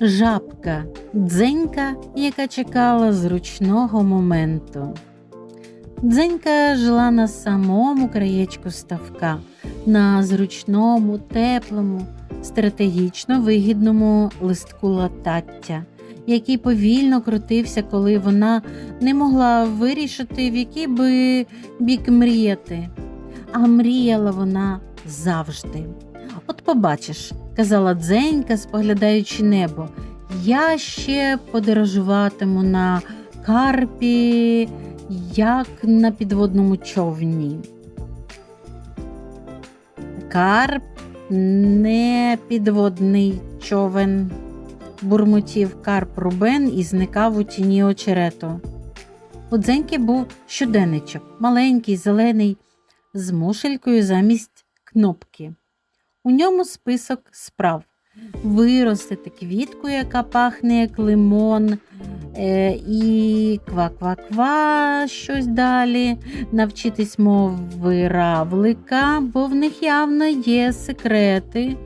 Жабка, дзенька, яка чекала зручного моменту. Дзенька жила на самому краєчку ставка, на зручному, теплому, стратегічно вигідному листку латаття, який повільно крутився, коли вона не могла вирішити, в який би бік мріяти. А мріяла вона завжди. От побачиш, казала Дзенька, споглядаючи небо, я ще подорожуватиму на карпі, як на підводному човні. Карп не підводний човен, бурмотів карп Рубен і зникав у тіні очерету. У Дзеньки був щоденничок, маленький, зелений, з мушелькою замість кнопки. У ньому список справ. Виростити квітку, яка пахне як лимон, е, і ква-ква-ква, щось далі, навчитись мови равлика, бо в них явно є секрети,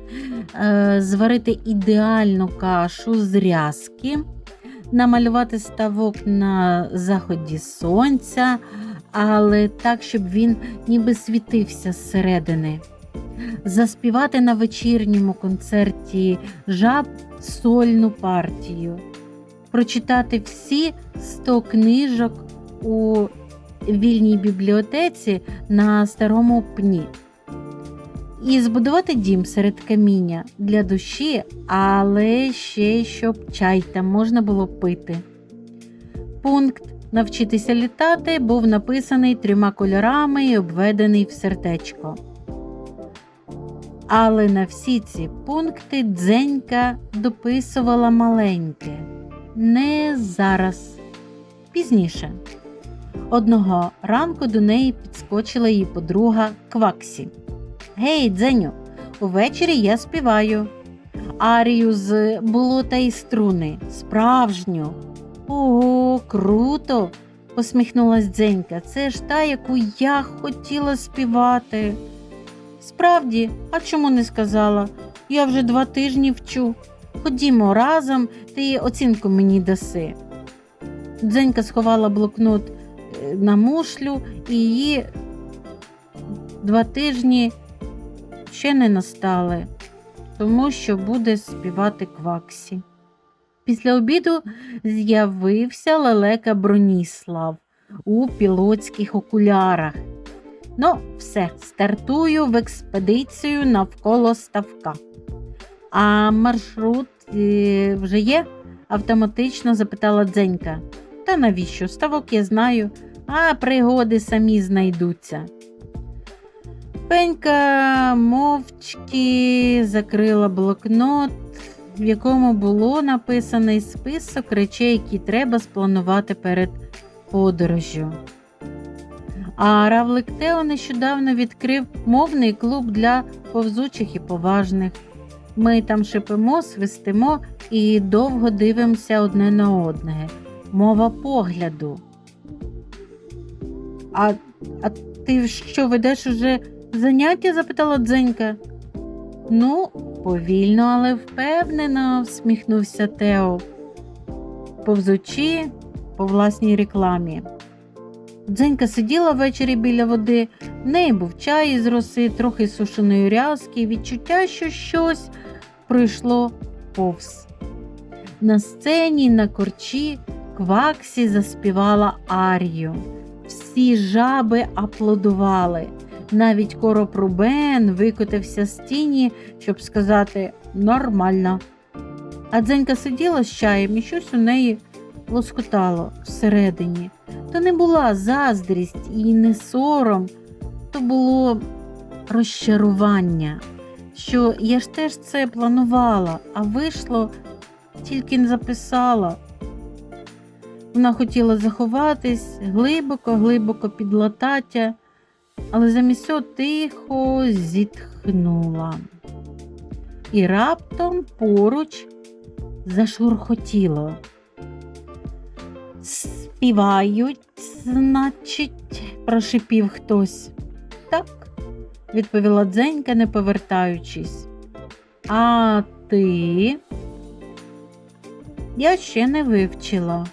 е, зварити ідеальну кашу з рязки, намалювати ставок на заході сонця, але так, щоб він ніби світився зсередини заспівати на вечірньому концерті жаб сольну партію, прочитати всі 100 книжок у вільній бібліотеці на старому пні. І збудувати дім серед каміння для душі, але ще щоб чай там можна було пити. Пункт навчитися літати був написаний трьома кольорами і обведений в сердечко. Але на всі ці пункти дзенька дописувала маленьке, не зараз, пізніше. Одного ранку до неї підскочила її подруга Кваксі. Гей, дзеню, увечері я співаю. Арію з болота і струни, справжню. Ого, круто! посміхнулась дзенька. Це ж та, яку я хотіла співати. Справді, а чому не сказала? Я вже два тижні вчу. Ходімо разом, ти оцінку мені даси. Дзенька сховала блокнот е, на мушлю і її два тижні ще не настали, тому що буде співати кваксі. Після обіду з'явився лелека Броніслав у пілотських окулярах. Ну, все, стартую в експедицію навколо ставка. А маршрут е, вже є? автоматично запитала Дзенька. Та навіщо? Ставок я знаю, а пригоди самі знайдуться. Пенька мовчки закрила блокнот, в якому було написаний список речей, які треба спланувати перед подорожжю. А Равлик Тео нещодавно відкрив мовний клуб для повзучих і поважних. Ми там шипимо, свистимо і довго дивимося одне на одне. Мова погляду. А а ти що ведеш уже заняття? запитала Дзенька. Ну, повільно, але впевнено, всміхнувся Тео, повзучи по власній рекламі. Дзенька сиділа ввечері біля води, в неї був чай із роси, трохи сушеної рязки, відчуття, що щось пройшло повз. На сцені на корчі кваксі заспівала арію. Всі жаби аплодували. Навіть короб Рубен викотився з тіні, щоб сказати нормально. А дзенька сиділа з чаєм і щось у неї лоскотало всередині. То не була заздрість і не сором, то було розчарування, що я ж теж це планувала, а вийшло, тільки не записала. Вона хотіла заховатись глибоко-глибоко під латаття, але замість цього тихо зітхнула. І раптом поруч зашурхотіло. Співають, значить, прошипів хтось. Так, відповіла дзенька, не повертаючись. А ти? Я ще не вивчила.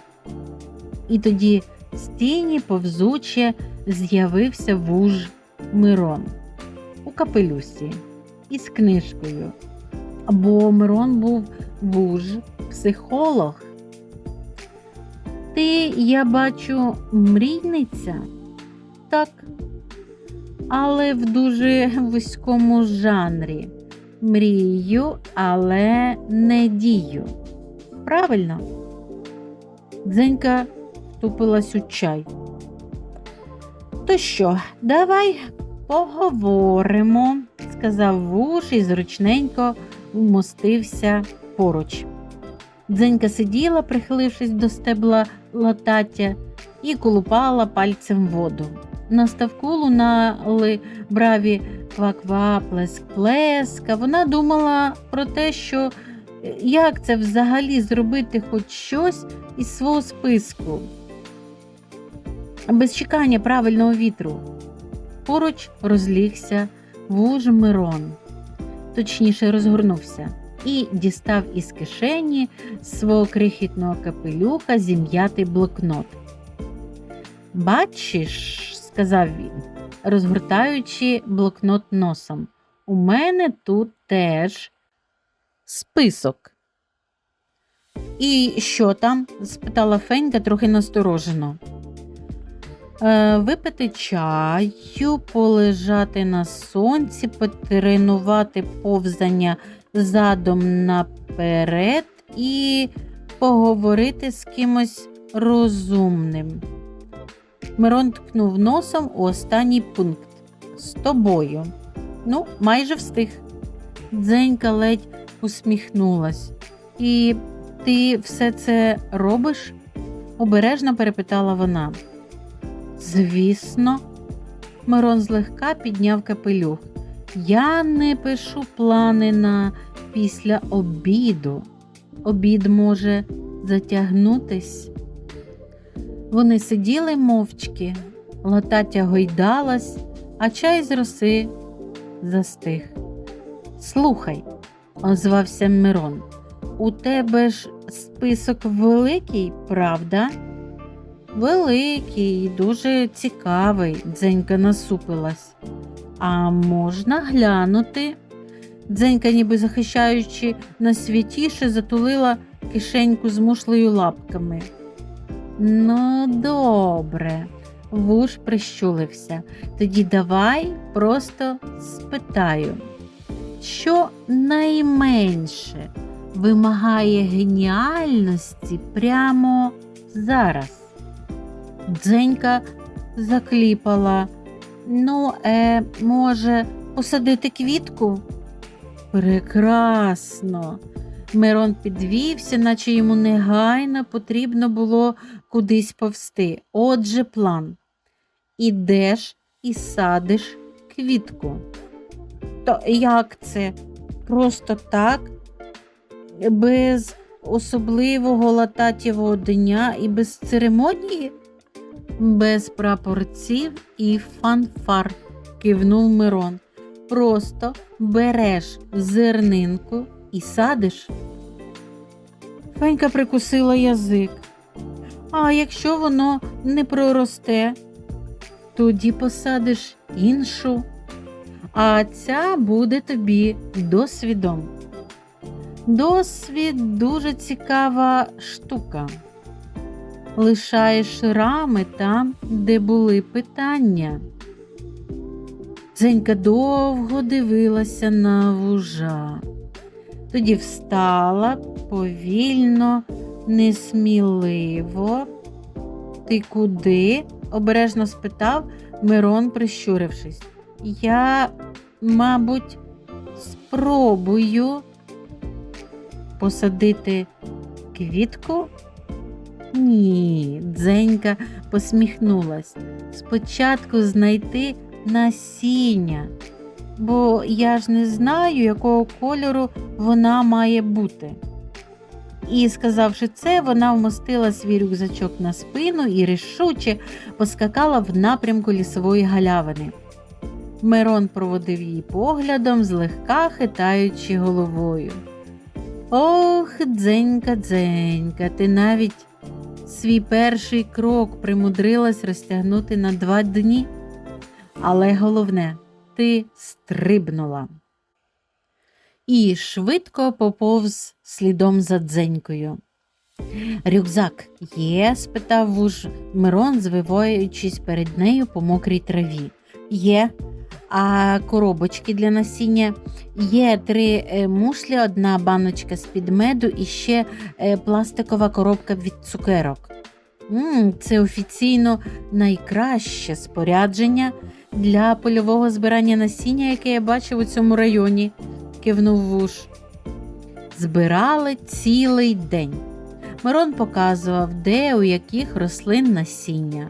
І тоді з тіні повзуче з'явився вуж Мирон у капелюсі із книжкою. Бо Мирон був вуж психолог. Ти, я бачу, мрійниця? Так, але в дуже вузькому жанрі. Мрію, але не дію. Правильно? Дзенька втупилась у чай. То що, давай поговоримо, сказав вуж і зручненько вмостився поруч. Дзенька сиділа, прихилившись до стебла латаття, і колупала пальцем воду. На ставку лунали браві ква-ква, плеск-плеск, а Вона думала про те, що е, як це взагалі зробити хоч щось із свого списку. Без чекання правильного вітру. Поруч розлігся вуж Мирон, точніше розгорнувся і дістав із кишені свого крихітного капелюха зім'ятий блокнот. Бачиш, сказав він, розгортаючи блокнот носом, у мене тут теж список. І що там? спитала Фенька трохи насторожено. Е, випити чаю, полежати на сонці, потренувати повзання задом наперед і поговорити з кимось розумним. Мирон ткнув носом у останній пункт з тобою. Ну, майже встиг. Дзенька ледь усміхнулась. І ти все це робиш? обережно перепитала вона. Звісно, Мирон злегка підняв капелюх. Я не пишу плани на після обіду. Обід може затягнутись. Вони сиділи мовчки, лататя гойдалась, а чай з роси застиг. Слухай, озвався Мирон, у тебе ж список великий, правда? Великий, дуже цікавий, дзенька насупилась. А можна глянути? Дзенька, ніби захищаючи на святіше, затулила кишеньку з мушлею лапками. Ну, добре, вуж прищулився. Тоді давай просто спитаю, що найменше вимагає геніальності прямо зараз? Дзенька закліпала. Ну, е, може, посадити квітку? Прекрасно. Мирон підвівся, наче йому негайно потрібно було кудись повсти. Отже, план. Ідеш і садиш квітку. То як це? Просто так? Без особливого лататєвого дня і без церемонії? Без прапорців і фанфар, кивнув Мирон. Просто береш зернинку і садиш. Фенька прикусила язик. А якщо воно не проросте, тоді посадиш іншу, а ця буде тобі досвідом. Досвід дуже цікава штука. Лишаєш рами там, де були питання. Дзенька довго дивилася на вужа. Тоді встала повільно, несміливо. Ти куди? обережно спитав Мирон, прищурившись. Я, мабуть, спробую посадити квітку? Ні, Дзенька посміхнулась. Спочатку знайти насіння, бо я ж не знаю, якого кольору вона має бути. І, сказавши це, вона вмостила свій рюкзачок на спину і рішуче поскакала в напрямку лісової галявини. Мирон проводив її поглядом, злегка хитаючи головою. Ох, дзенька, дзенька, ти навіть свій перший крок примудрилась розтягнути на два дні. Але головне, ти стрибнула. І швидко поповз слідом за дзенькою. Рюкзак є? спитав вуж Мирон, звиваючись перед нею по мокрій траві. Є. А коробочки для насіння є три е, мушлі, одна баночка з-під меду і ще е, пластикова коробка від цукерок. Це офіційно найкраще спорядження для польового збирання насіння, яке я бачив у цьому районі, кивнув вуш. Збирали цілий день. Мирон показував, де у яких рослин насіння.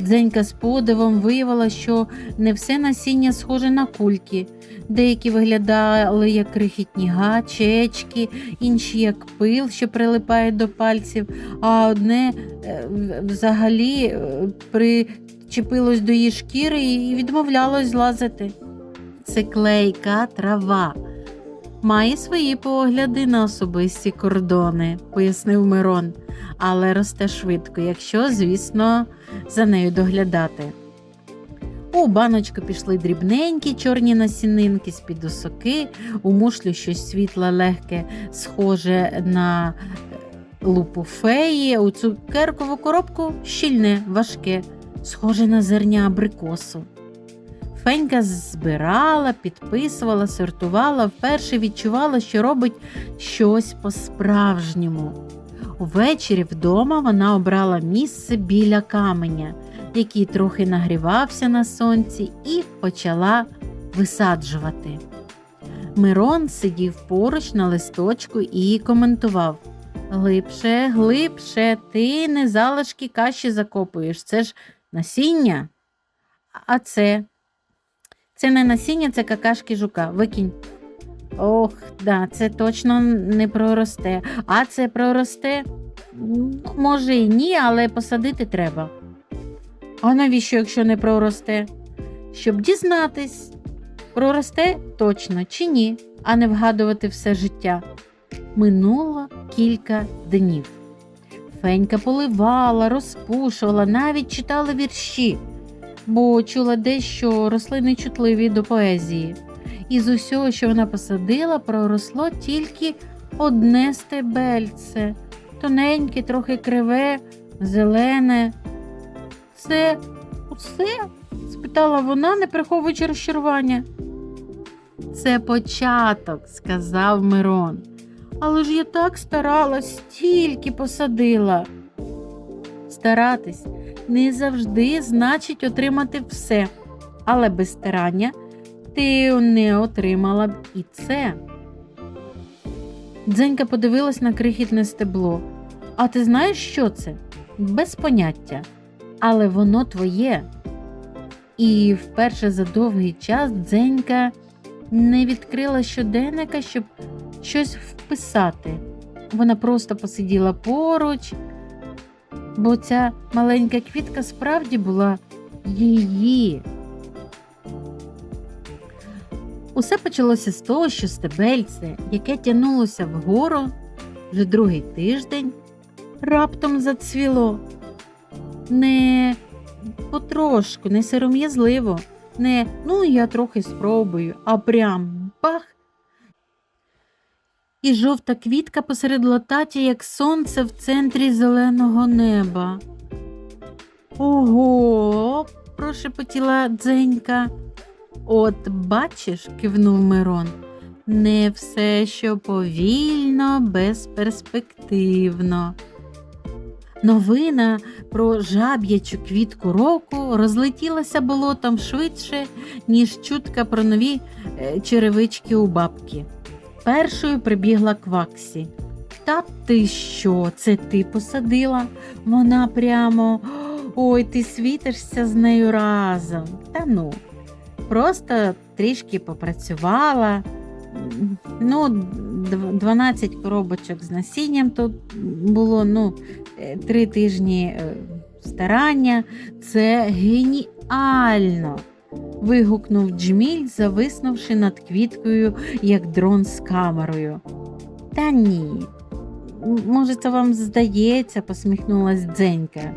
Дзенька з подивом виявила, що не все насіння схоже на кульки. Деякі виглядали як крихітні гачечки, інші як пил, що прилипає до пальців, а одне е, взагалі е, причепилось до її шкіри і відмовлялось злазити. Це клейка трава. Має свої погляди на особисті кордони, пояснив Мирон, але росте швидко, якщо, звісно, за нею доглядати. У баночку пішли дрібненькі чорні насінинки з-під осоки, у мушлю щось світле, легке, схоже на лупу феї, у цукеркову коробку щільне, важке, схоже на зерня абрикосу. Фенька збирала, підписувала, сортувала, вперше відчувала, що робить щось по-справжньому. Увечері вдома вона обрала місце біля каменя, який трохи нагрівався на сонці, і почала висаджувати. Мирон сидів поруч на листочку і коментував Глибше, глибше, ти не залишки каші закопуєш, це ж насіння. А це це не насіння, це какашки жука. Викинь. Ох, да, це точно не проросте. А це проросте? Ну, Може і ні, але посадити треба. А навіщо, якщо не проросте? Щоб дізнатись, проросте точно чи ні, а не вгадувати все життя. Минуло кілька днів. Фенька поливала, розпушувала, навіть читала вірші бо чула дещо рослини чутливі до поезії. І з усього, що вона посадила, проросло тільки одне стебельце, тоненьке, трохи криве, зелене. Це усе? спитала вона, не приховуючи розчарування. Це початок, сказав Мирон. Але ж я так старалась, стільки посадила. Старатись не завжди значить отримати все, але без старання ти не отримала б і це. Дзенька подивилась на крихітне стебло. А ти знаєш, що це? Без поняття. Але воно твоє. І вперше за довгий час Дзенька не відкрила щоденника, щоб щось вписати. Вона просто посиділа поруч бо ця маленька квітка справді була її. Усе почалося з того, що стебельце, яке тянулося вгору вже другий тиждень, раптом зацвіло. Не потрошку, не сором'язливо, не ну я трохи спробую, а прям бах. І жовта квітка посеред лататі, як сонце в центрі зеленого неба. Ого, прошепотіла дзенька. От бачиш, кивнув Мирон, не все, що повільно, безперспективно. Новина про жаб'ячу квітку року розлетілася болотом швидше, ніж чутка про нові е, черевички у бабки. Першою прибігла кваксі. Та ти що? Це ти посадила? Вона прямо ой, ти світишся з нею разом. Та ну, просто трішки попрацювала. Ну, 12 коробочок з насінням тут було, ну, е, три тижні е, старання. Це геніально. Вигукнув Джміль, зависнувши над квіткою, як дрон з камерою. Та ні. Може, це вам здається, посміхнулась Дзенька.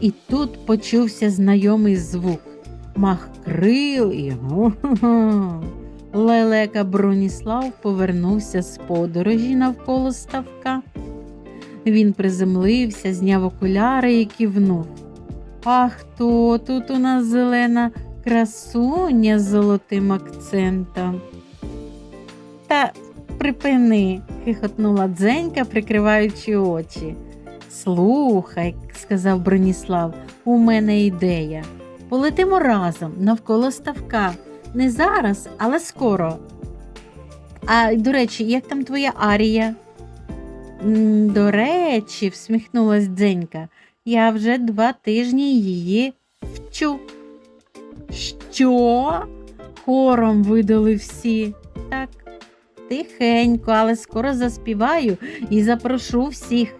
І тут почувся знайомий звук. Мах крил і го-го-го. Лелека Броніслав повернувся з подорожі навколо ставка. Він приземлився, зняв окуляри і кивнув. А хто тут у нас зелена красуня з золотим акцентом? Та припини, хихотнула Дзенька, прикриваючи очі. Слухай, сказав Броніслав, у мене ідея. Полетимо разом навколо ставка. Не зараз, але скоро. А до речі, як там твоя Арія? До речі, всміхнулась Дзенька, я вже два тижні її вчу. Що? хором видали всі. Так, тихенько, але скоро заспіваю і запрошу всіх.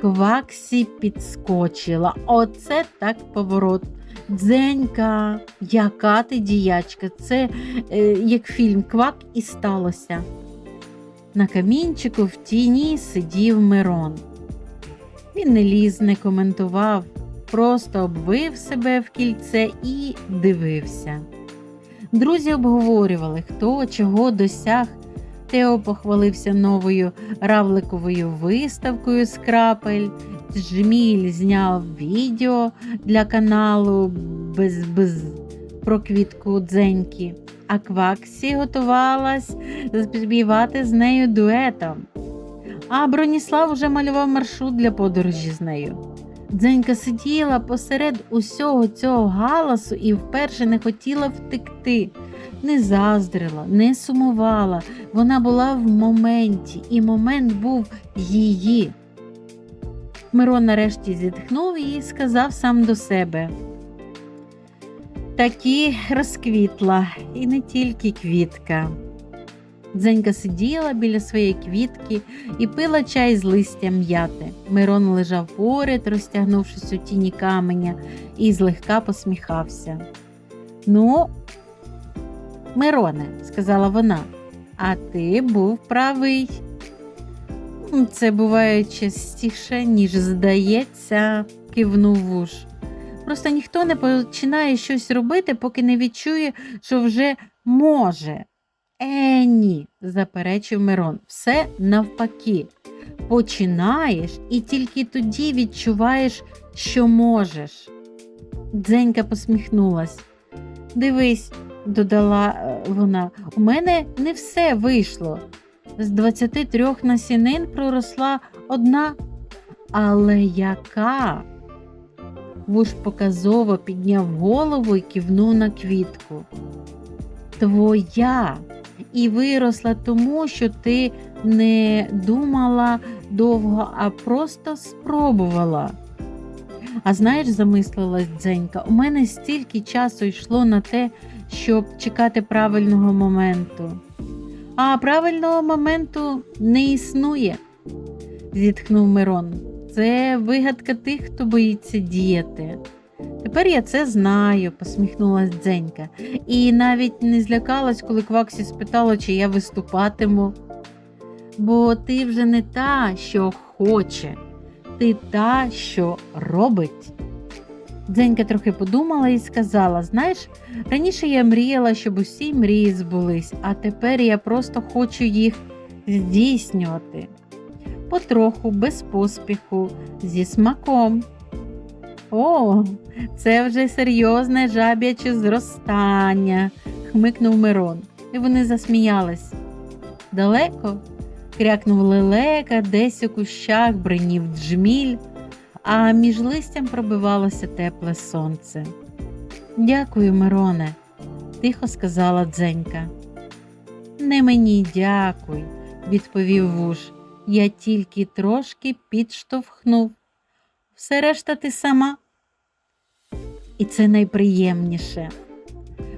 Кваксі підскочила. Оце так поворот. Дзенька, яка ти діячка, це е, як фільм Квак і сталося. На камінчику в тіні сидів Мирон. Він не ліз, не коментував, просто обвив себе в кільце і дивився. Друзі обговорювали, хто чого досяг. Тео похвалився новою равликовою виставкою з крапель. Джміль зняв відео для каналу без, без про квітку дзеньки, а Кваксі готувалась співати з нею дуетом. А Броніслав уже малював маршрут для подорожі з нею. Дзенька сиділа посеред усього цього галасу і вперше не хотіла втекти, не заздрила, не сумувала. Вона була в моменті, і момент був її. Мирон нарешті зітхнув і сказав сам до себе. Такі розквітла, і не тільки квітка. Дзенька сиділа біля своєї квітки і пила чай з листя м'яти. Мирон лежав поряд, розтягнувшись у тіні каменя, і злегка посміхався. Ну, Мироне, сказала вона, а ти був правий. Це буває частіше, ніж здається, кивнув вуш. Просто ніхто не починає щось робити, поки не відчує, що вже може. Е, ні, заперечив Мирон, все навпаки. Починаєш і тільки тоді відчуваєш, що можеш. Дзенька посміхнулась. Дивись, додала е, вона, у мене не все вийшло. З 23 насінин проросла одна, але яка? Вуш показово підняв голову і кивнув на квітку. Твоя і виросла тому, що ти не думала довго, а просто спробувала. А знаєш, замислилась Дзенька, у мене стільки часу йшло на те, щоб чекати правильного моменту. А правильного моменту не існує, зітхнув Мирон. Це вигадка тих, хто боїться діяти. Тепер я це знаю, посміхнулась Дзенька, і навіть не злякалась, коли Кваксі спитала, чи я виступатиму. Бо ти вже не та, що хоче, ти та, що робить. Дзенька трохи подумала і сказала: знаєш, раніше я мріяла, щоб усі мрії збулись, а тепер я просто хочу їх здійснювати. Потроху, без поспіху, зі смаком. О, це вже серйозне жаб'яче зростання, хмикнув Мирон, і вони засміялись. Далеко? крякнув лелека, десь у кущах бринів джміль, а між листям пробивалося тепле сонце. Дякую, Мироне, тихо сказала дзенька. Не мені дякуй, відповів вуш. Я тільки трошки підштовхнув. Все решта ти сама. І це найприємніше.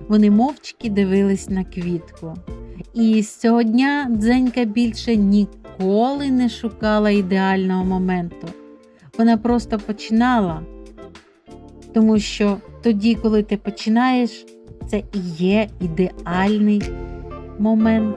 Вони мовчки дивились на квітку. І з цього дня дзенька більше ніколи не шукала ідеального моменту. Вона просто починала, тому що тоді, коли ти починаєш, це і є ідеальний момент.